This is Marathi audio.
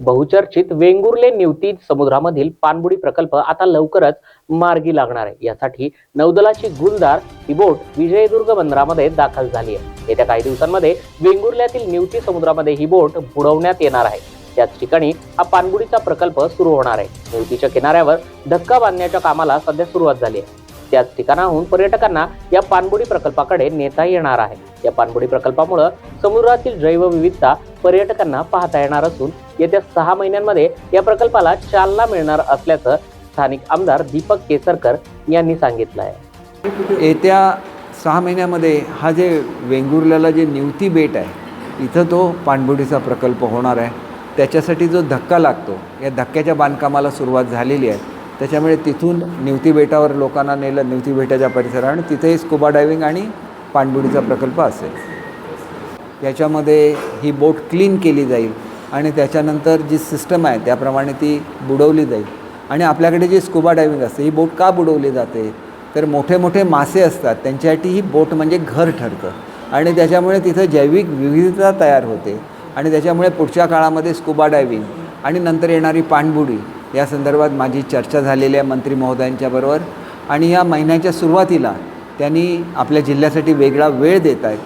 बहुचर्चित वेंगुर्ले निवती समुद्रामधील पाणबुडी प्रकल्प आता लवकरच मार्गी लागणार आहे. यासाठी नौदलाची गुलदार ही बोट विजयदुर्ग बंदरामध्ये दाखल झाली आहे. येत्या काही दिवसांमध्ये वेंगुर्ल्यातील निवती समुद्रामध्ये ही बोट बुडवण्यात येणार आहे. त्याच ठिकाणी हा पाणबुडीचा प्रकल्प सुरू होणार आहे. निवतीच्या किनाऱ्यावर धक्का बांधण्याच्या कामाला सध्या सुरुवात झाली आहे. त्याच ठिकाणाहून पर्यटकांना या पाणबुडी प्रकल्पाकडे नेता येणार आहे. या पाणबुडी प्रकल्पामुळे समुद्रातील जैवविविधता पर्यटकांना पाहता येणार असून येत्या सहा महिन्यांमध्ये या प्रकल्पाला चालना मिळणार असल्याचं स्थानिक आमदार दीपक केसरकर यांनी सांगितलं आहे. येत्या सहा महिन्यामध्ये हा जे वेंगुर्ल्याला जे निवती बेट आहे इथं तो पाणबुडीचा प्रकल्प होणार आहे. त्याच्यासाठी जो धक्का लागतो या धक्क्याच्या बांधकामाला सुरुवात झालेली आहे. त्याच्यामुळे तिथून निवती बेटावर लोकांना नेलं निवती बेटाच्या परिसरात आणि तिथेही स्कुबा डायव्हिंग आणि पाणबुडीचा प्रकल्प असेल. याच्यामध्ये ही बोट क्लीन केली जाईल आणि त्याच्यानंतर जी सिस्टम आहे त्याप्रमाणे ती बुडवली जाईल. आणि आपल्याकडे जी स्कुबा डायविंग असते ही बोट का बुडवली जाते? तर मोठे मोठे मासे असतात त्यांच्यासाठी ही बोट म्हणजे घर ठरतं. आणि त्याच्यामुळे तिथं जैविक विविधता तयार होते. आणि त्याच्यामुळे पुढच्या काळामध्ये स्कुबा डायव्हिंग आणि नंतर येणारी पाणबुडी या संदर्भात माझी चर्चा झालेली आहे मंत्री महोदयांच्याबरोबर आणि या महिन्याच्या सुरुवातीला त्यांनी आपल्या जिल्ह्यासाठी वेगळा वेळ देत आहेत.